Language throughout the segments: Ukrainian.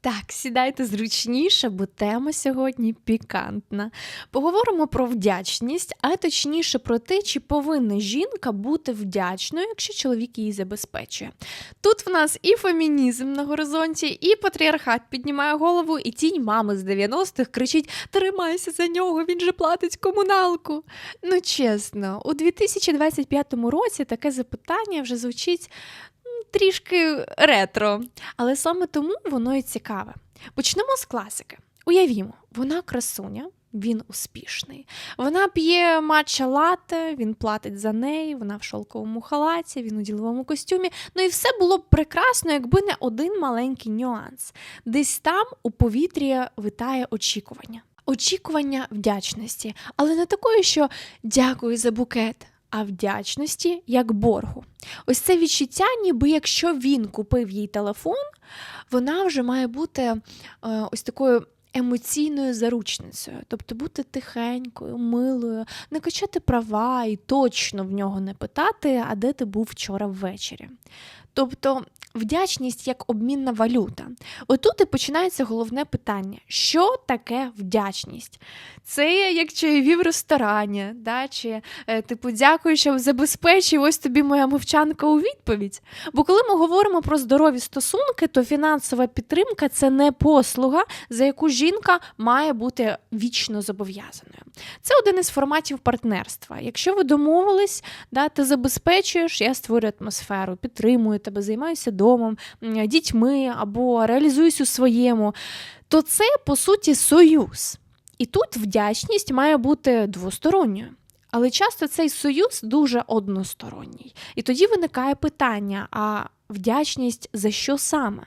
Так, сідайте зручніше, бо тема сьогодні пікантна. Поговоримо про вдячність, а точніше про те, чи повинна жінка бути вдячною, якщо чоловік її забезпечує. Тут в нас і фемінізм на горизонті, і патріархат піднімає голову, і тінь мами з 90-х кричить: Тримайся за нього, він же платить комуналку. Ну чесно, у 2025 році таке запитання вже звучить трішки ретро, але саме тому воно і цікаве. Почнемо з класики. Уявімо, вона красуня. Він успішний. Вона п'є матча лате, він платить за неї, вона в шовковому халаті, він у діловому костюмі. Ну і все було б прекрасно, якби не один маленький нюанс. Десь там у повітрі витає очікування. Очікування вдячності, але не такої, що дякую за букет, а вдячності як боргу. Ось це відчуття, ніби якщо він купив їй телефон, вона вже має бути е, ось такою емоційною заручницею, тобто бути тихенькою, милою, не качати права і точно в нього не питати, а де ти був вчора ввечері. Тобто вдячність як обмінна валюта. Отут і починається головне питання: що таке вдячність? Це як чайові в ресторані, да? чи е, типу дякую, що забезпечив, ось тобі моя мовчанка у відповідь. Бо коли ми говоримо про здорові стосунки, то фінансова підтримка це не послуга, за яку жінка має бути вічно зобов'язаною. Це один із форматів партнерства. Якщо ви домовились, да, ти забезпечуєш, я створюю атмосферу, підтримую тебе, займаюся домом, дітьми або реалізуюсь у своєму, то це по суті союз. І тут вдячність має бути двосторонньою. Але часто цей союз дуже односторонній. І тоді виникає питання: а вдячність за що саме?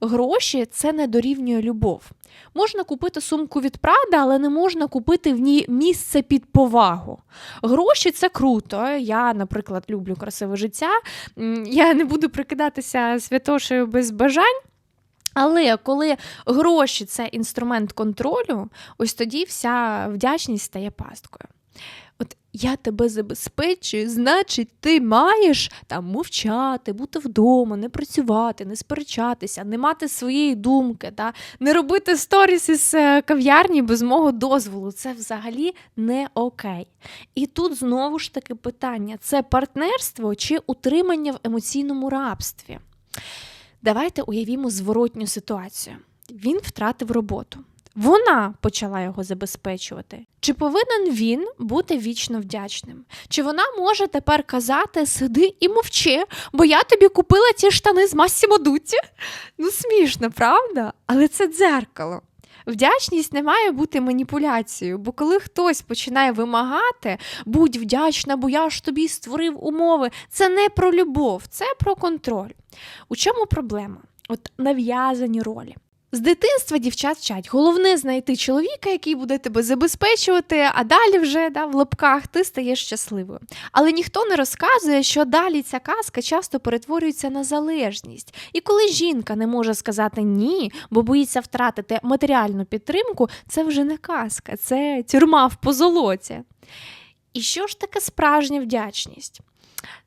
Гроші це не дорівнює любов. Можна купити сумку від Прада, але не можна купити в ній місце під повагу. Гроші це круто. Я, наприклад, люблю красиве життя. Я не буду прикидатися святошею без бажань. Але коли гроші це інструмент контролю, ось тоді вся вдячність стає пасткою. От я тебе забезпечую, значить, ти маєш там мовчати, бути вдома, не працювати, не сперечатися, не мати своєї думки, та, не робити сторіс із е, кав'ярні без мого дозволу. Це взагалі не окей. І тут знову ж таки питання: це партнерство чи утримання в емоційному рабстві? Давайте уявімо зворотню ситуацію. Він втратив роботу. Вона почала його забезпечувати. Чи повинен він бути вічно вдячним? Чи вона може тепер казати сиди і мовчи, бо я тобі купила ті штани з Массимо Дутті? Ну смішно, правда? Але це дзеркало. Вдячність не має бути маніпуляцією, бо коли хтось починає вимагати, будь вдячна, бо я ж тобі створив умови, це не про любов, це про контроль. У чому проблема? От нав'язані ролі. З дитинства дівчат вчать. Головне знайти чоловіка, який буде тебе забезпечувати, а далі вже да, в лапках ти стаєш щасливою. Але ніхто не розказує, що далі ця казка часто перетворюється на залежність. І коли жінка не може сказати ні, бо боїться втратити матеріальну підтримку, це вже не казка, це тюрма в позолоті. І що ж таке справжня вдячність?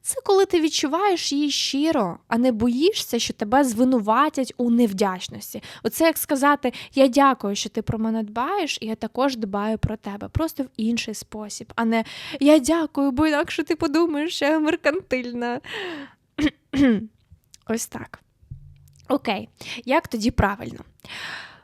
Це коли ти відчуваєш її щиро, а не боїшся, що тебе звинуватять у невдячності. Оце як сказати: Я дякую, що ти про мене дбаєш, і я також дбаю про тебе, просто в інший спосіб, а не я дякую, бо інакше ти подумаєш, що я меркантильна. Ось так. Окей, як тоді правильно?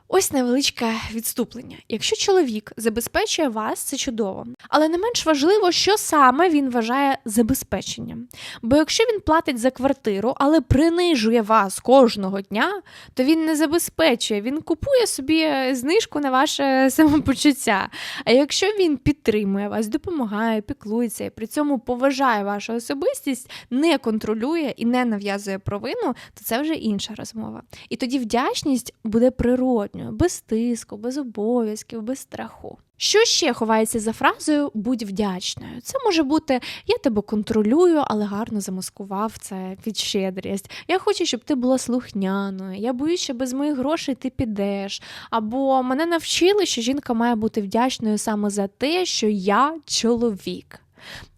Ось невеличке відступлення. Якщо чоловік забезпечує вас, це чудово. Але не менш важливо, що саме він вважає забезпеченням. Бо якщо він платить за квартиру, але принижує вас кожного дня, то він не забезпечує, він купує собі знижку на ваше самопочуття. А якщо він підтримує вас, допомагає, піклується і при цьому поважає вашу особистість, не контролює і не нав'язує провину, то це вже інша розмова. І тоді вдячність буде природньою. Достатньою, без тиску, без обов'язків, без страху. Що ще ховається за фразою будь вдячною? Це може бути я тебе контролюю, але гарно замаскував це під щедрість. Я хочу, щоб ти була слухняною. Я боюсь, що без моїх грошей ти підеш. Або мене навчили, що жінка має бути вдячною саме за те, що я чоловік.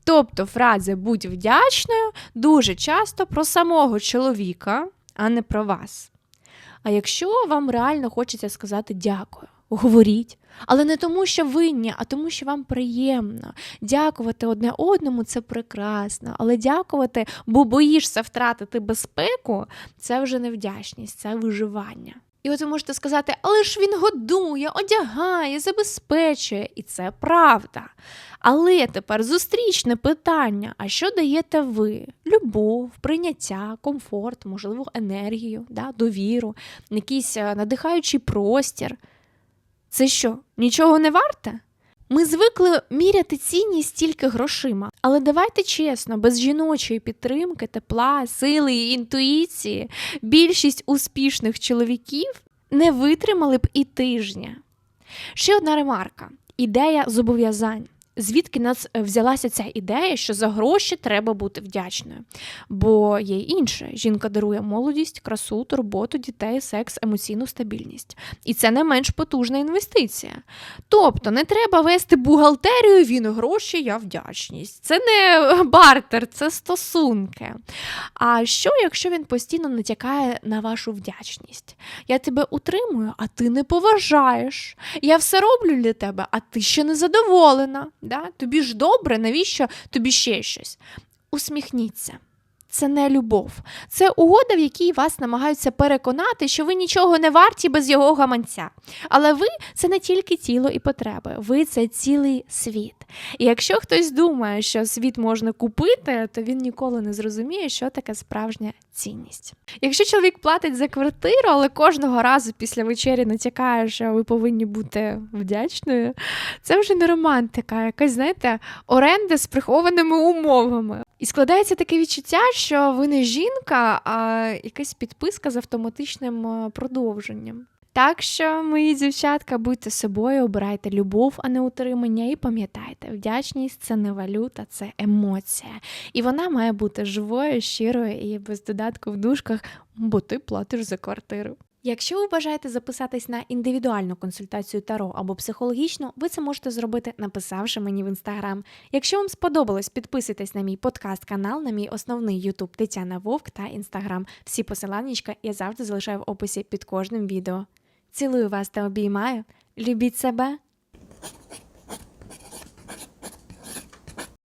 Тобто фраза будь вдячною дуже часто про самого чоловіка, а не про вас. А якщо вам реально хочеться сказати дякую, говоріть. Але не тому, що винні, а тому, що вам приємно. Дякувати одне одному це прекрасно. Але дякувати, бо боїшся втратити безпеку, це вже не вдячність, це виживання. І от ви можете сказати, але ж він годує, одягає, забезпечує, і це правда. Але тепер зустрічне питання: а що даєте ви? Любов, прийняття, комфорт, можливо, енергію, да, довіру, якийсь е, надихаючий простір. Це що, нічого не варте? Ми звикли міряти цінність тільки грошима, але давайте чесно, без жіночої підтримки, тепла, сили і інтуїції більшість успішних чоловіків не витримали б і тижня. Ще одна ремарка: ідея зобов'язань. Звідки нас е, взялася ця ідея, що за гроші треба бути вдячною? Бо є й інше. Жінка дарує молодість, красу, турботу, дітей, секс, емоційну стабільність. І це не менш потужна інвестиція. Тобто не треба вести бухгалтерію, він гроші, я вдячність. Це не бартер, це стосунки. А що, якщо він постійно натякає на вашу вдячність? Я тебе утримую, а ти не поважаєш. Я все роблю для тебе, а ти ще не задоволена. Да? Тобі ж добре, навіщо тобі ще щось? Усміхніться. Це не любов, це угода, в якій вас намагаються переконати, що ви нічого не варті без його гаманця. Але ви це не тільки тіло і потреби, ви це цілий світ. І якщо хтось думає, що світ можна купити, то він ніколи не зрозуміє, що таке справжня цінність. Якщо чоловік платить за квартиру, але кожного разу після вечері натякає, що ви повинні бути вдячною, це вже не романтика, якась, знаєте, оренда з прихованими умовами. І складається таке відчуття, що ви не жінка, а якась підписка з автоматичним е, продовженням. Так що, мої дівчатка, будьте собою, обирайте любов, а не утримання, і пам'ятайте, вдячність це не валюта, це емоція. І вона має бути живою, щирою і без додатку в дужках, бо ти платиш за квартиру. Якщо ви бажаєте записатись на індивідуальну консультацію Таро або психологічну, ви це можете зробити, написавши мені в інстаграм. Якщо вам сподобалось, підписуйтесь на мій подкаст-канал, на мій основний Ютуб Тетяна Вовк та інстаграм. Всі посиланнячка я завжди залишаю в описі під кожним відео. Цілую вас та обіймаю. Любіть себе!